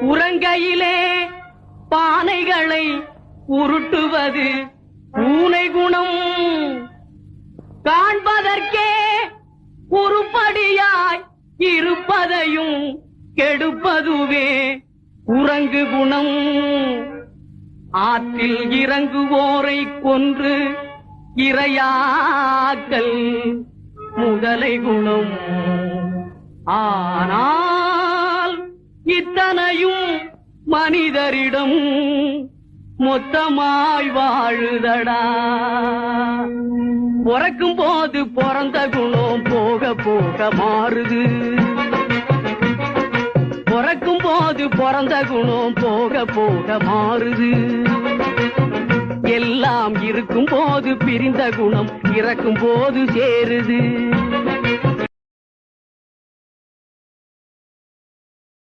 உறங்கையிலே பானைகளை உருட்டுவது பூனை குணம். காண்பதற்கே உருப்படியாய் இருப்பதையும் கெடுப்பதுவே உறங்கு குணம். ஆற்றில் இறங்குவோரை கொன்று இரையாக்கல் முதலை குணம். ஆனால் இத்தனையும் மனிதரிடம் மொத்தமாய் வாழுதடா. பிறக்கும் போது பிறந்த குணம் போக போக மாறுது. பிறக்கும் போது பிறந்த குணம் போக போக மாறுது. எல்லாம் இருக்கும் போது பிரிந்த குணம் இறக்கும் போது சேருது.